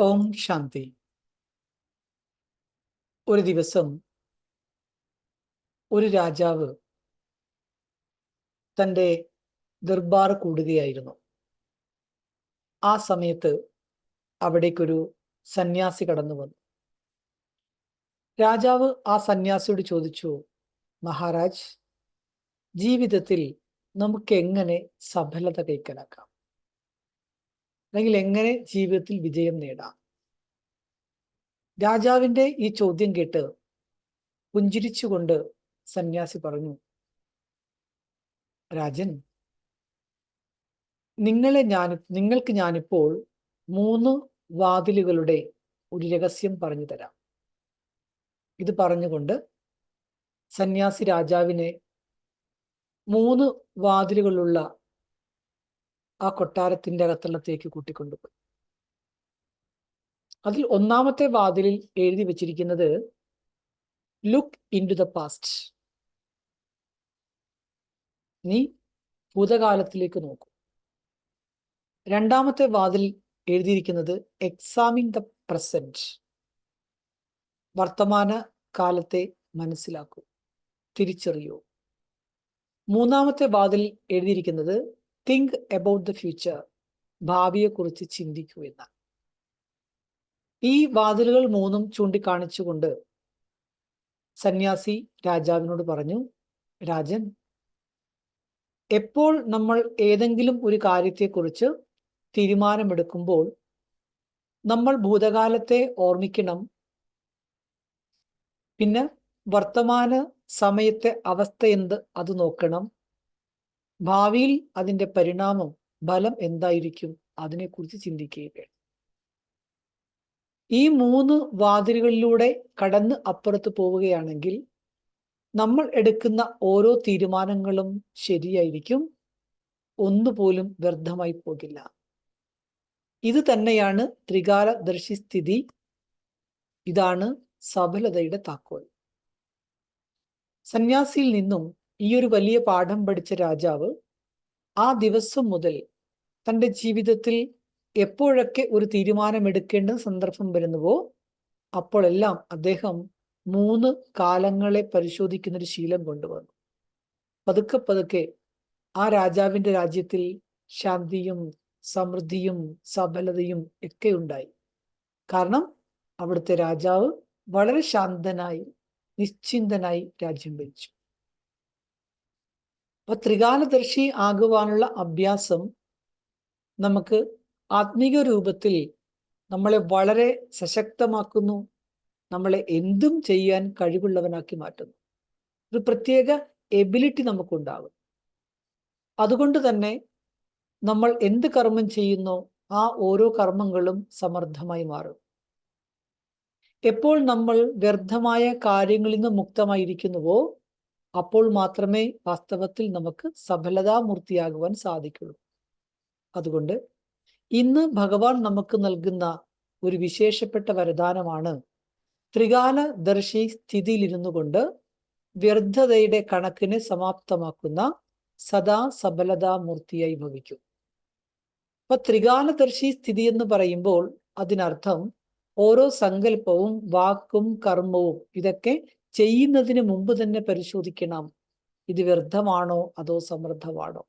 ഓം ശാന്തി. ഒരു ദിവസം ഒരു രാജാവ് തന്റെ ദർബാർ കൂടുകയായിരുന്നു. ആ സമയത്ത് അവിടേക്കൊരു സന്യാസി കടന്നു വന്നു. രാജാവ് ആ സന്യാസിയോട് ചോദിച്ചു മഹാരാജ് ജീവിതത്തിൽ നമുക്ക് എങ്ങനെ സഫലത കൈക്കലാക്കാം? അല്ലെങ്കിൽ എങ്ങനെ ജീവിതത്തിൽ വിജയം നേടാം? രാജാവിന്റെ ഈ ചോദ്യം കേട്ട് പുഞ്ചിരിച്ചുകൊണ്ട് സന്യാസി പറഞ്ഞു രാജൻ നിങ്ങളെ ഞാൻ നിങ്ങൾക്ക് ഞാനിപ്പോൾ മൂന്ന് വാതിലുകളുടെ ഒരു രഹസ്യം പറഞ്ഞു തരാം. ഇത് പറഞ്ഞുകൊണ്ട് സന്യാസി രാജാവിനെ മൂന്ന് വാതിലുകളുള്ള ആ കൊട്ടാരത്തിന്റെ അകത്തളത്തേക്ക് കൂട്ടിക്കൊണ്ടുപോയി. അതിൽ ഒന്നാമത്തെ വാതിലിൽ എഴുതി വെച്ചിരിക്കുന്നത് look into the past നീ ഭൂതകാലത്തിലേക്ക് നോക്കൂ. രണ്ടാമത്തെ വാതിൽ എഴുതിയിരിക്കുന്നത് എക്സാമിൻ ദ പ്രസന്റ് വർത്തമാന കാലത്തെ മനസ്സിലാക്കൂ തിരിച്ചറിയൂ. മൂന്നാമത്തെ വാതിൽ എഴുതിയിരിക്കുന്നത് തിങ്ക് അബൌട്ട് ദ ഫ്യൂച്ചർ ഭാവിയെക്കുറിച്ച് ചിന്തിക്കൂ എന്ന ഈ വാതിലുകൾ മൂന്നും ചൂണ്ടിക്കാണിച്ചുകൊണ്ട് സന്യാസി രാജാവിനോട് പറഞ്ഞു രാജൻ എപ്പോൾ നമ്മൾ ഏതെങ്കിലും ഒരു കാര്യത്തെക്കുറിച്ച് തീരുമാനമെടുക്കുമ്പോൾ നമ്മൾ ഭൂതകാലത്തെ ഓർമ്മിക്കണം. പിന്നെ വർത്തമാന സമയത്തെ അവസ്ഥ എന്ത്? അത് നോക്കണം. ഭാവിയിൽ അതിന്റെ പരിണാമം ഫലം എന്തായിരിക്കും? അതിനെക്കുറിച്ച് ചിന്തിക്കുകയാണ്. ഈ മൂന്ന് വാതിലുകളിലൂടെ കടന്ന് അപ്പുറത്ത് പോവുകയാണെങ്കിൽ നമ്മൾ എടുക്കുന്ന ഓരോ തീരുമാനങ്ങളും ശരിയായിരിക്കും. ഒന്നുപോലും വ്യർത്ഥമായി പോകില്ല. ഇത് തന്നെയാണ് ത്രികാലദർശി സ്ഥിതി. ഇതാണ് സഫലതയുടെ താക്കോൽ. സന്യാസിയിൽ നിന്നും ഈ ഒരു വലിയ പാഠം പഠിച്ച രാജാവ് ആ ദിവസം മുതൽ തന്റെ ജീവിതത്തിൽ എപ്പോഴൊക്കെ ഒരു തീരുമാനമെടുക്കേണ്ട സന്ദർഭം വരുന്നുവോ അപ്പോഴെല്ലാം അദ്ദേഹം മൂന്ന് കാലങ്ങളെ പരിശോധിക്കുന്ന ഒരു ശീലം കൊണ്ടുവന്നു. പതുക്കെ പതുക്കെ ആ രാജാവിന്റെ രാജ്യത്തിൽ ശാന്തിയും സമൃദ്ധിയും സബലതയും ഒക്കെ ഉണ്ടായി. കാരണം അവിടുത്തെ രാജാവ് വളരെ ശാന്തനായി നിശ്ചിന്തനായി രാജ്യം ഭരിച്ചു. അപ്പൊ ത്രികാലദർശി ആകുവാനുള്ള അഭ്യാസം നമുക്ക് ആത്മീക രൂപത്തിൽ നമ്മളെ വളരെ സശക്തമാക്കുന്നു. നമ്മളെ എന്തും ചെയ്യാൻ കഴിവുള്ളവനാക്കി മാറ്റുന്നു. ഒരു പ്രത്യേക എബിലിറ്റി നമുക്കുണ്ടാകും. അതുകൊണ്ട് തന്നെ നമ്മൾ എന്ത് കർമ്മം ചെയ്യുന്നോ ആ ഓരോ കർമ്മങ്ങളും സമർത്ഥമായി മാറും. എപ്പോൾ നമ്മൾ വ്യർത്ഥമായ കാര്യങ്ങളിൽ നിന്ന് മുക്തമായിരിക്കുന്നുവോ അപ്പോൾ മാത്രമേ വാസ്തവത്തിൽ നമുക്ക് സഫലതാമൂർത്തിയാകുവാൻ സാധിക്കുള്ളൂ. അതുകൊണ്ട് ഇന്ന് ഭഗവാൻ നമുക്ക് നൽകുന്ന ഒരു വിശേഷപ്പെട്ട വരദാനമാണ് ത്രികാല ദർശി സ്ഥിതിയിലിരുന്നു കൊണ്ട് വ്യർത്ഥതയുടെ കണക്കിനെ സമാപ്തമാക്കുന്ന സദാ സഫലതാമൂർത്തിയായി ഭവിക്കും. അപ്പൊ ത്രികാലദർശി സ്ഥിതി എന്ന് പറയുമ്പോൾ അതിനർത്ഥം ഓരോ സങ്കല്പവും വാക്കും കർമ്മവും ഇതൊക്കെ ചെയ്യുന്നതിന് മുമ്പ് തന്നെ പരിശോധിക്കണം. ഇത് വ്യർത്ഥമാണോ? അതോ സമൃദ്ധമാണോ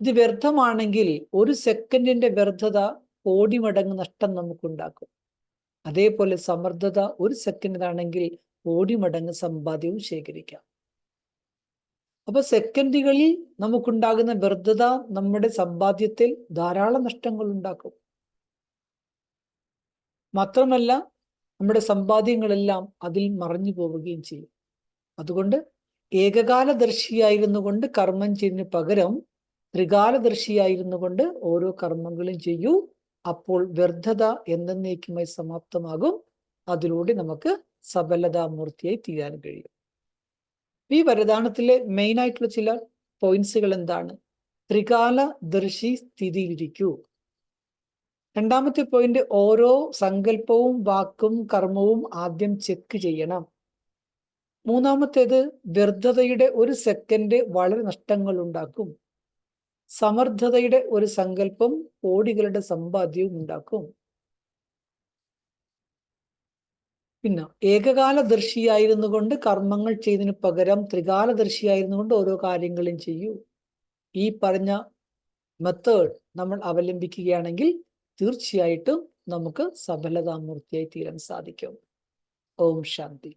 ഇത് വ്യർത്ഥമാണെങ്കിൽ ഒരു സെക്കൻഡിന്റെ വ്യർത്ഥത കോടി മടങ്ങ് നഷ്ടം നമുക്കുണ്ടാക്കും. അതേപോലെ സമൃദ്ധത ഒരു സെക്കൻഡിനാണെങ്കിൽ കോടി മടങ്ങ് സമ്പാദ്യവും ശേഖരിക്കാം. അപ്പൊ സെക്കൻഡുകളിൽ നമുക്കുണ്ടാകുന്ന വ്യർത്ഥത നമ്മുടെ സമ്പാദ്യത്തിൽ ധാരാളം നഷ്ടങ്ങൾ ഉണ്ടാക്കും മാത്രമല്ല നമ്മുടെ സമ്പാദ്യങ്ങളെല്ലാം അതിൽ മറഞ്ഞു പോവുകയും ചെയ്യും. അതുകൊണ്ട് ഏകകാലദർശിയായിരുന്നു കൊണ്ട് കർമ്മം ചെയ്യുന്നതിന് പകരം ത്രികാലദർശിയായിരുന്നു കൊണ്ട് ഓരോ കർമ്മങ്ങളും ചെയ്യൂ. അപ്പോൾ വ്യർത്ഥത എന്നേക്കുമായി സമാപ്തമാകും. അതിലൂടെ നമുക്ക് സഫലതാമൂർത്തിയായി തീരാൻ കഴിയും. ഈ വരദാനത്തിലെ മെയിൻ ആയിട്ടുള്ള ചില പോയിന്റ്സുകൾ എന്താണ്? ത്രികാലദർശി സ്ഥിതിയിലിരിക്കൂ. രണ്ടാമത്തെ പോയിന്റ് ഓരോ സങ്കല്പവും വാക്കും കർമ്മവും ആദ്യം ചെക്ക് ചെയ്യണം. മൂന്നാമത്തേത് വ്യർത്ഥതയുടെ ഒരു സെക്കൻഡ് വളരെ നഷ്ടങ്ങൾ ഉണ്ടാക്കും. സമർത്ഥതയുടെ ഒരു സങ്കല്പം കോടികളുടെ സമ്പാദ്യവും ഉണ്ടാക്കും. പിന്നെ ഏകകാലദർശിയായിരുന്നു കൊണ്ട് കർമ്മങ്ങൾ ചെയ്തതിന് പകരം ത്രികാലദർശിയായിരുന്നു കൊണ്ട് ഓരോ കാര്യങ്ങളും ചെയ്യൂ. ഈ പറഞ്ഞ മെത്തേഡ് നമ്മൾ അവലംബിക്കുകയാണെങ്കിൽ തീർച്ചയായിട്ടും നമുക്ക് സഫലതാമൂർത്തിയായി തീരാൻ സാധിക്കും. ഓം ശാന്തി.